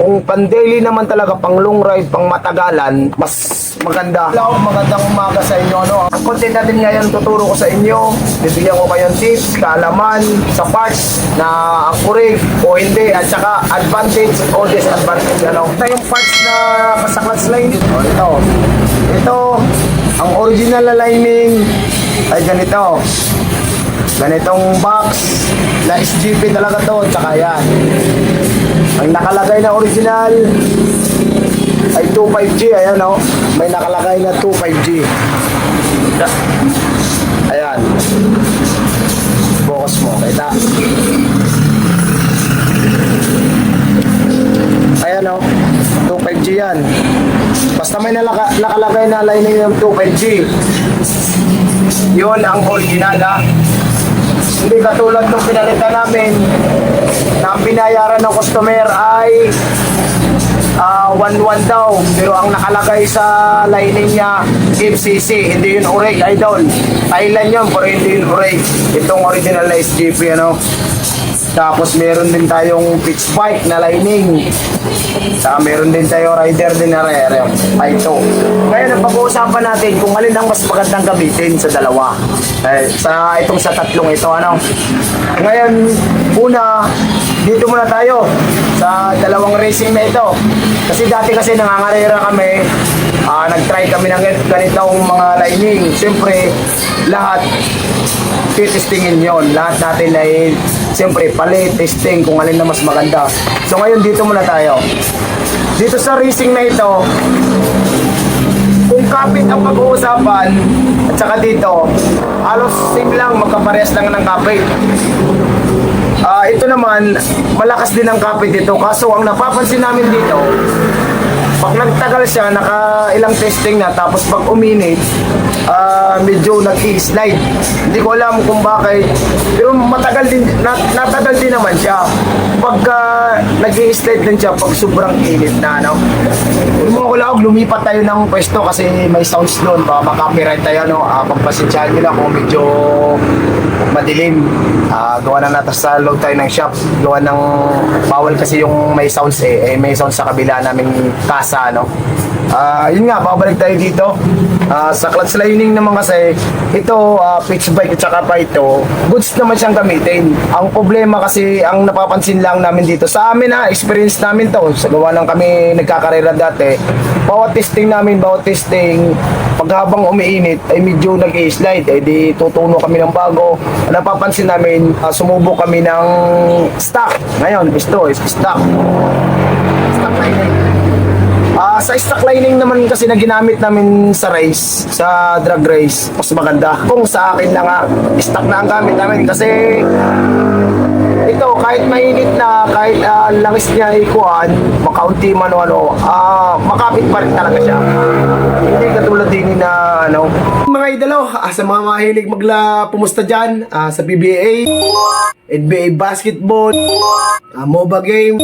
Kung pan daily naman talaga, pang long ride, pang matagalan, mas maganda. Hello, magandang umaga sa inyo. No? Ang content natin ngayon, tuturo ko sa inyo. Bibigyan ko kayong tips, kaalaman sa parts na akurig o hindi, at saka advantage o disadvantage. Ano? Ito yung parts na kasaklat line. O, ito. Ito, ang original na ay ganito. Ganitong box na SGP talaga to, tsaka yan. Ang nakalagay na original ay 25G, ayan o. May nakalagay na 25G. Ayan. Focus mo, kita. Ayan o. 25G yan. Basta may nalaka, nakalagay na lining ng 25G. Yun ang original ha. Hindi katulad nung pinalitan namin na ang binayaran ng customer ay ah 1-1 daw. Pero ang nakalagay sa lining niya, MCC. Hindi yun Ureg, idol. Island yun, pero hindi yun Ureg. Itong original na SGP, ano. Tapos meron din tayong pitch bike na lining. Saka meron din tayo rider din na rere. Ito. Ngayon, ang pag-uusapan natin kung alin ang mas magandang gamitin sa dalawa. Eh, sa itong sa tatlong ito, ano. Ngayon, una, dito muna tayo sa dalawang racing na ito. Kasi dati kasi nangangarera kami, ah, nag-try kami ng ganitong mga lining. Siyempre, lahat titestingin yon Lahat natin ay siyempre palit, testing kung alin na mas maganda. So ngayon dito muna tayo. Dito sa racing na ito, kung kapit ang pag-uusapan, at saka dito, halos same lang, magkaparehas lang ng kapit. Ah, ito naman, malakas din ang kapit dito. Kaso ang napapansin namin dito, pag nagtagal siya, naka ilang testing na, tapos pag uminit, ah, medyo nag-i-slide. Hindi ko alam kung bakit. Pero matagal din, nat natagal din naman siya. Pagka nag-i-slide din siya, pag sobrang init na, ano. Yung mga kulawag, lumipat tayo ng pwesto kasi may sounds doon. Baka makapiright tayo, no. Ah, pagpasensyahan nyo na kung medyo madilim. Ah, gawa na natin sa loob tayo ng shop. Gawa ng bawal kasi yung may sounds eh. eh may sounds sa kabila namin kasa, no. Ah, yun nga, babalik tayo dito. Ah, sa clutch lining naman kasi, ito, ah, pitch bike at saka pa ito, goods naman siyang gamitin. Ang problema kasi, ang napapansin lang namin dito, sa amin ha, experience namin to, sa gawa lang kami nagkakarera dati, bawat testing namin, bawat testing, pag habang umiinit, ay medyo nag slide eh di tutuno kami ng bago. Napapansin namin, ah, sumubok kami ng stock. Ngayon, ito is stock. Stock lining. Sa stock lining naman kasi na ginamit namin sa race, sa drag race, mas maganda. Kung sa akin lang nga, stock na ang gamit namin kasi ito, kahit mainit na, kahit ah, langis niya ikuan, makaunti man o ano, ah, makapit pa rin talaga siya. Hindi katulad din na ano. Idolo, ah, sa mga mahilig magla pumusta dyan, ah, sa PBA, NBA basketball, ah, MOBA game,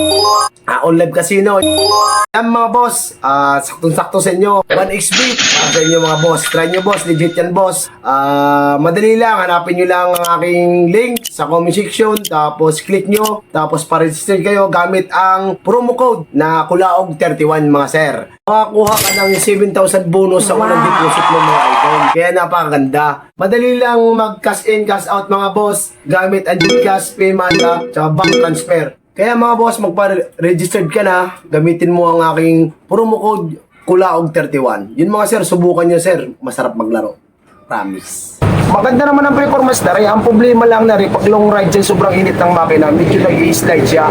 ah, online casino. Yan mga boss, ah, saktong-sakto sa inyo. 1xB ah, sa inyo mga boss. Try nyo boss, legit yan boss. Ah, madali lang, hanapin nyo lang ang aking link sa comment section. Tapos click nyo, tapos pa-register kayo gamit ang promo code na Kulaog31 mga sir. Makakuha ka ng 7,000 bonus sa unang deposit mo mga idol. Kaya napakaganda. Madali lang mag-cash in, cash out mga boss gamit ang Gcash, Paymata, tsaka bank transfer. Kaya mga boss, magpa-registered ka na, gamitin mo ang aking promo code Kulaog31. Yun mga sir, subukan nyo sir. Masarap maglaro. Promise. Maganda naman ang performance na rin. Ang problema lang na rin, pag long ride dyan, sobrang init ng makina, medyo nag-i-slide siya.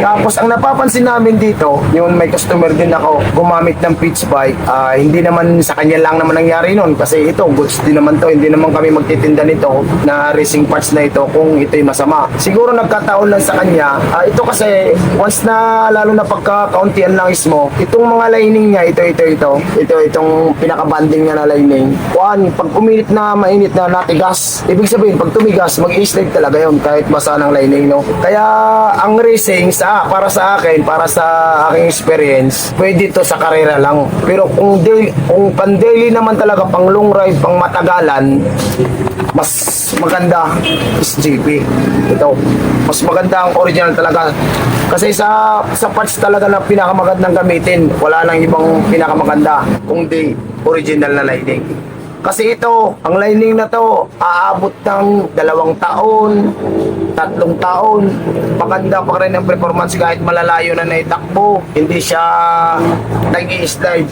Tapos ang napapansin namin dito, yung may customer din ako, gumamit ng pitch bike, ah, hindi naman sa kanya lang naman nangyari nun. Kasi ito, goods din naman to. Hindi naman kami magtitinda nito na racing parts na ito kung ito'y masama. Siguro nagkataon lang sa kanya. Ah, ito kasi, once na, lalo na pagka-kauntian lang is mo, itong mga lining niya, ito, ito, ito, ito, itong pinaka-banding niya na lining. One, pag uminit na, mainit na, natigas. Ibig sabihin, pag tumigas, mag-slide talaga yun kahit basa ng lining, no? Kaya ang racing sa para sa akin, para sa aking experience, pwede to sa karera lang. Pero kung daily, kung pan daily naman talaga pang long ride, pang matagalan, mas maganda is GP. Ito, mas maganda ang original talaga. Kasi sa sa parts talaga na pinakamagandang gamitin, wala nang ibang pinakamaganda kung di original na lining. Kasi ito, ang lining na to, aabot ng dalawang taon, tatlong taon. Maganda pa rin ang performance kahit malalayo na naitakbo. Hindi siya nag slide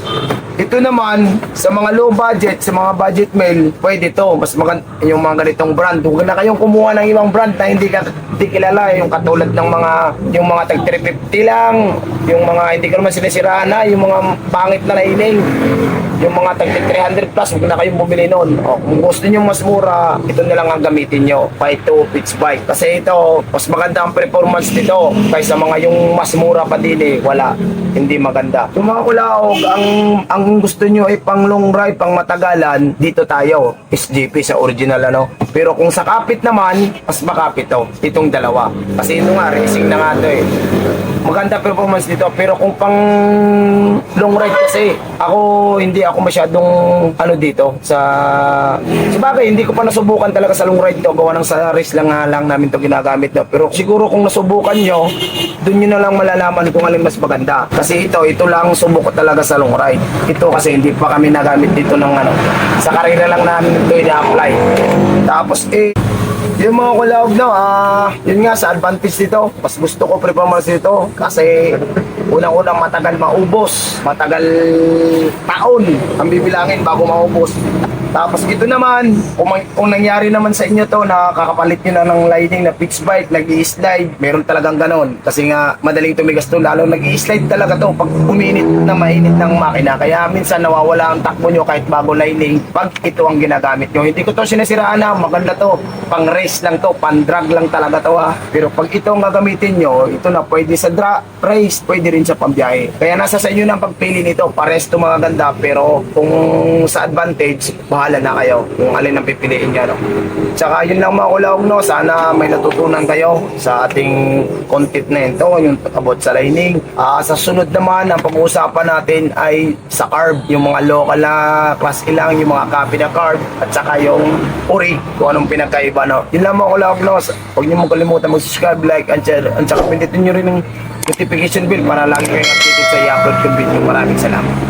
Ito naman, sa mga low budget, sa mga budget mail, pwede to. Mas maganda yung mga ganitong brand. Huwag na kayong kumuha ng ibang brand na hindi ka hindi kilala. Yung katulad ng mga, yung mga tag 350 lang, yung mga hindi ko naman sinisiraan na, yung mga pangit na lining yung mga tag 300 plus, huwag na kayong bumili nun. O, kung gusto nyo mas mura, ito na lang ang gamitin nyo. Fight to pitch bike. Kasi ito, mas maganda ang performance nito kaysa mga yung mas mura pa din eh. Wala. Hindi maganda. Yung mga kulaog, ang, ang gusto nyo ay pang long ride, pang matagalan, dito tayo. SGP sa original ano. Pero kung sa kapit naman, mas makapit to. Itong dalawa. Kasi ito nga, racing na nga to eh. Maganda performance dito pero kung pang long ride kasi ako hindi ako masyadong ano dito sa sa hindi ko pa nasubukan talaga sa long ride to. Gawa ng sa race lang nga lang namin to ginagamit no. pero siguro kung nasubukan nyo dun nyo na lang malalaman kung alin mas maganda. Kasi ito ito lang subok ko talaga sa long ride. Ito kasi hindi pa kami nagamit dito ng ano. Sa karera lang namin ito ina-apply tapos eh yung mga kulawag no, ah, yun nga sa advantage dito, mas gusto ko performance dito kasi unang-unang matagal maubos, matagal taon ang bibilangin bago maubos. Tapos ito naman, kung, kung nangyari naman sa inyo to na kakapalit nyo na ng lining na pitch bike, nag slide meron talagang ganon. Kasi nga, madaling tumigas to, lalo nag slide talaga to pag uminit na mainit ng makina. Kaya minsan nawawala ang takbo nyo kahit bago lining pag ito ang ginagamit nyo. Hindi ko to sinisiraan na, maganda to. Pang race lang to, pang drag lang talaga to ha. Pero pag ito ang gagamitin nyo, ito na pwede sa dra race, pwede rin sa pambiyahe. Kaya nasa sa inyo ang pagpili nito. Pares to mga ganda, pero kung sa advantage, bahala na kayo kung alin ang pipiliin nyo. No? Tsaka yun lang mga kulawag, no? Sana may natutunan kayo sa ating content na ito, yung about sa lining. Ah, sa sunod naman, ang pag-uusapan natin ay sa carb, yung mga local na class A lang, yung mga copy na carb, at saka yung uri, kung anong pinagkaiba. No? Yun lang mga kulawag, no? Huwag niyo mong kalimutan mag-subscribe, like, and share, at saka pindutin nyo rin yung notification bell para lagi kayong updated sa i-upload kong video. Maraming salamat.